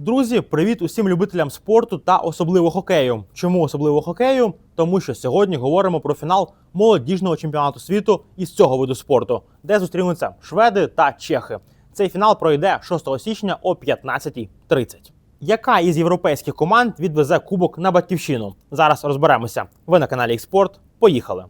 Друзі, привіт усім любителям спорту та особливо хокею. Чому особливо хокею? Тому що сьогодні говоримо про фінал молодіжного чемпіонату світу із цього виду спорту, де зустрінуться шведи та чехи. Цей фінал пройде 6 січня о 15.30. Яка із європейських команд відвезе кубок на батьківщину? Зараз розберемося. Ви на каналі Експорт. Поїхали.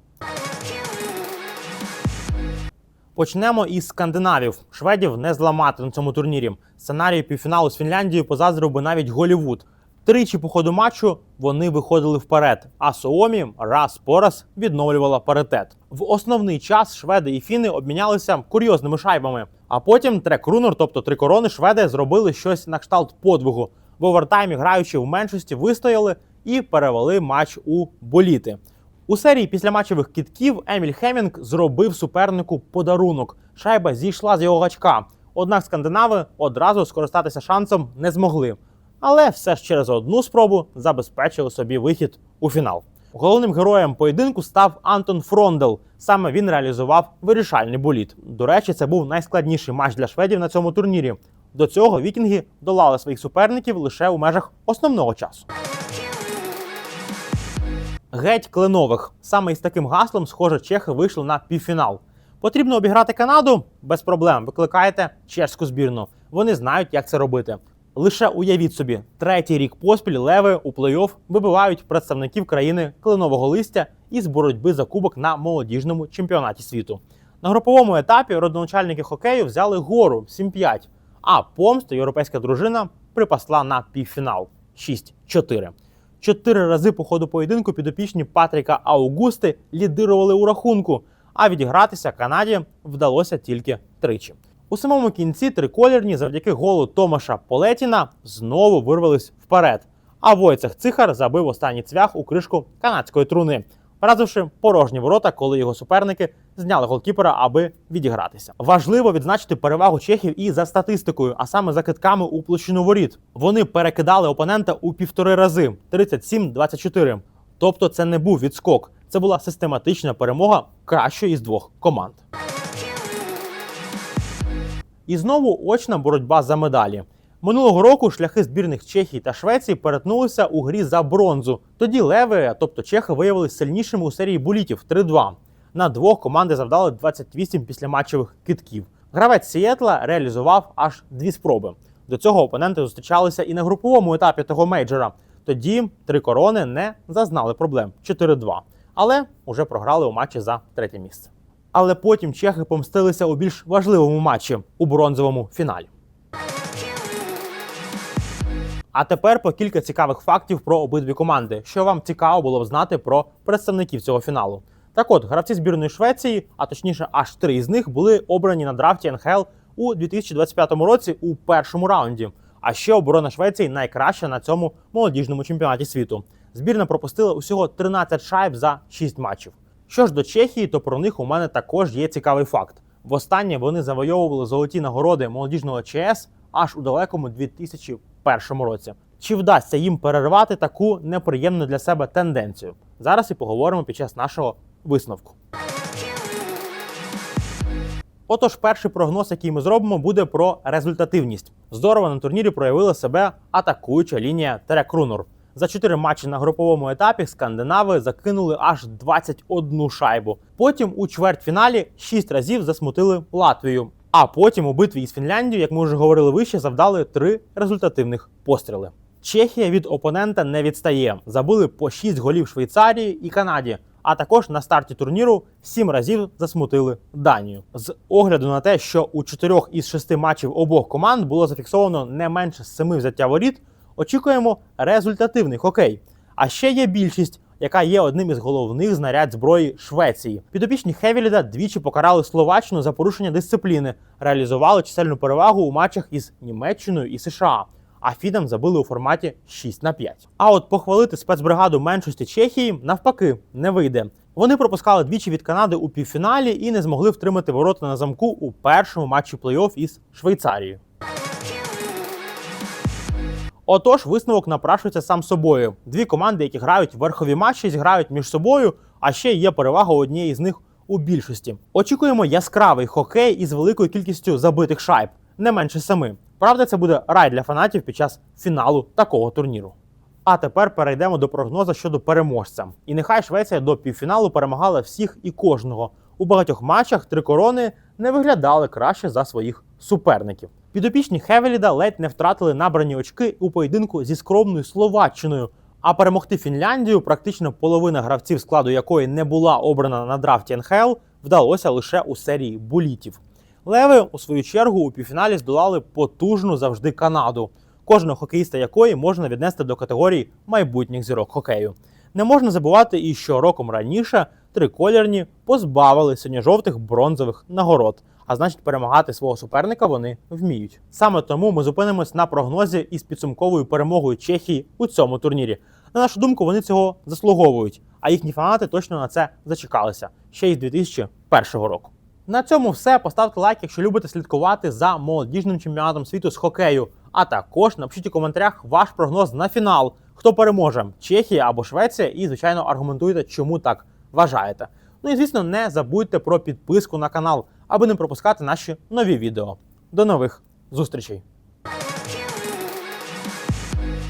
Почнемо із скандинавів. Шведів не зламати на цьому турнірі. Сценарію півфіналу з Фінляндією позаздрив би навіть Голівуд. Тричі по ходу матчу вони виходили вперед, а Суомі раз по раз відновлювала паритет. В основний час шведи і фіни обмінялися курйозними шайбами. А потім трек Рунор, тобто три корони, шведи зробили щось на кшталт подвигу. В овертаймі, граючи в меншості, вистояли і перевели матч у боліти. У серії післяматчевих кітків Еміль Хемінг зробив супернику подарунок. Шайба зійшла з його гачка. Однак скандинави одразу скористатися шансом не змогли. Але все ж через одну спробу забезпечили собі вихід у фінал. Головним героєм поєдинку став Антон Фрондел. Саме він реалізував вирішальний боліт. До речі, це був найскладніший матч для шведів на цьому турнірі. До цього вікінги долали своїх суперників лише у межах основного часу. Геть кленових. Саме із таким гаслом, схоже, чехи вийшли на півфінал. Потрібно обіграти Канаду без проблем. Викликаєте чешську збірну. Вони знають, як це робити. Лише уявіть собі, третій рік поспіль леви у плей-офф вибивають представників країни кленового листя із боротьби за кубок на молодіжному чемпіонаті світу. На груповому етапі родоначальники хокею взяли гору 7-5, а помсту європейська дружина припасла на півфінал 6-4. Чотири рази по ходу поєдинку підопічні Патріка Аугусти лідирували у рахунку, а відігратися Канаді вдалося тільки тричі. У самому кінці триколірні завдяки голу Томаша Полетіна знову вирвались вперед. А Войцех Цихар забив останній цвях у кришку канадської труни, вразивши порожні ворота, коли його суперники зняли голкіпера, аби відігратися. Важливо відзначити перевагу чехів і за статистикою, а саме за китками у площину воріт. Вони перекидали опонента у півтори рази 37-24. Тобто це не був відскок, це була систематична перемога кращої із двох команд. І знову очна боротьба за медалі. Минулого року шляхи збірних Чехії та Швеції перетнулися у грі за бронзу. Тоді леви, тобто чехи, виявилися сильнішими у серії булітів 3-2. На двох команди завдали 28 післяматчевих китків. Гравець Сієтла реалізував аж дві спроби. До цього опоненти зустрічалися і на груповому етапі того мейджора. Тоді три корони не зазнали проблем 4-2, але уже програли у матчі за третє місце. Але потім чехи помстилися у більш важливому матчі у бронзовому фіналі. А тепер по кілька цікавих фактів про обидві команди, що вам цікаво було б знати про представників цього фіналу. Так от, гравці збірної Швеції, а точніше, аж три із них були обрані на драфті НХЛ у 2025 році у першому раунді. А ще оборона Швеції найкраща на цьому молодіжному чемпіонаті світу. Збірна пропустила усього 13 шайб за 6 матчів. Що ж до Чехії, то про них у мене також є цікавий факт. Востаннє вони завойовували золоті нагороди молодіжного ЧС аж у далекому 2001 році. Чи вдасться їм перервати таку неприємну для себе тенденцію? Зараз і поговоримо під час нашого висновку. Отож, перший прогноз, який ми зробимо, буде про результативність. Здорово на турнірі проявила себе атакуюча лінія Терек Рунор. За 4 матчі на груповому етапі скандинави закинули аж 21 шайбу. Потім у чвертьфіналі 6 разів засмутили Латвію. А потім у битві із Фінляндією, як ми вже говорили вище, завдали 3 результативних постріли. Чехія від опонента не відстає. Забили по 6 голів Швейцарії і Канаді. А також на старті турніру 7 разів засмутили Данію. З огляду на те, що у 4 із 6 матчів обох команд було зафіксовано не менше 7 взяття воріт, очікуємо результативний хокей. А ще є більшість, яка є одним із головних знарядь зброї Швеції. Підопічні Хевіліда двічі покарали Словаччину за порушення дисципліни, реалізували чисельну перевагу у матчах із Німеччиною і США. А фідам забили у форматі 6 на 5. А от похвалити спецбригаду меншості Чехії навпаки не вийде. Вони пропускали двічі від Канади у півфіналі і не змогли втримати ворота на замку у першому матчі плей-офф із Швейцарією. Отож, висновок напрашується сам собою. Дві команди, які грають верхові матчі, зіграють між собою, а ще є перевага однієї з них у більшості. Очікуємо яскравий хокей із великою кількістю забитих шайб, не менше семи. Правда, це буде рай для фанатів під час фіналу такого турніру. А тепер перейдемо до прогнозу щодо переможця. І нехай Швеція до півфіналу перемагала всіх і кожного. У багатьох матчах три корони не виглядали краще за своїх суперників. Підопічні Хевеліда ледь не втратили набрані очки у поєдинку зі скромною Словаччиною. А перемогти Фінляндію, практично половина гравців, складу якої не була обрана на драфті НХЛ, вдалося лише у серії булітів. Леви, у свою чергу, у півфіналі здолали потужну завжди Канаду, кожного хокеїста якої можна віднести до категорії майбутніх зірок хокею. Не можна забувати і що роком раніше триколірні позбавили синьо-жовтих бронзових нагород. А значить, перемагати свого суперника вони вміють. Саме тому ми зупинимось на прогнозі із підсумковою перемогою Чехії у цьому турнірі. На нашу думку, вони цього заслуговують, а їхні фанати точно на це зачекалися ще й з 2001 року. На цьому все. Поставте лайк, якщо любите слідкувати за молодіжним чемпіонатом світу з хокею. А також напишіть у коментарях ваш прогноз на фінал. Хто переможе Чехія або Швеція, і звичайно аргументуйте, чому так вважаєте. Ну і звісно, не забудьте про підписку на канал, аби не пропускати наші нові відео. До нових зустрічей!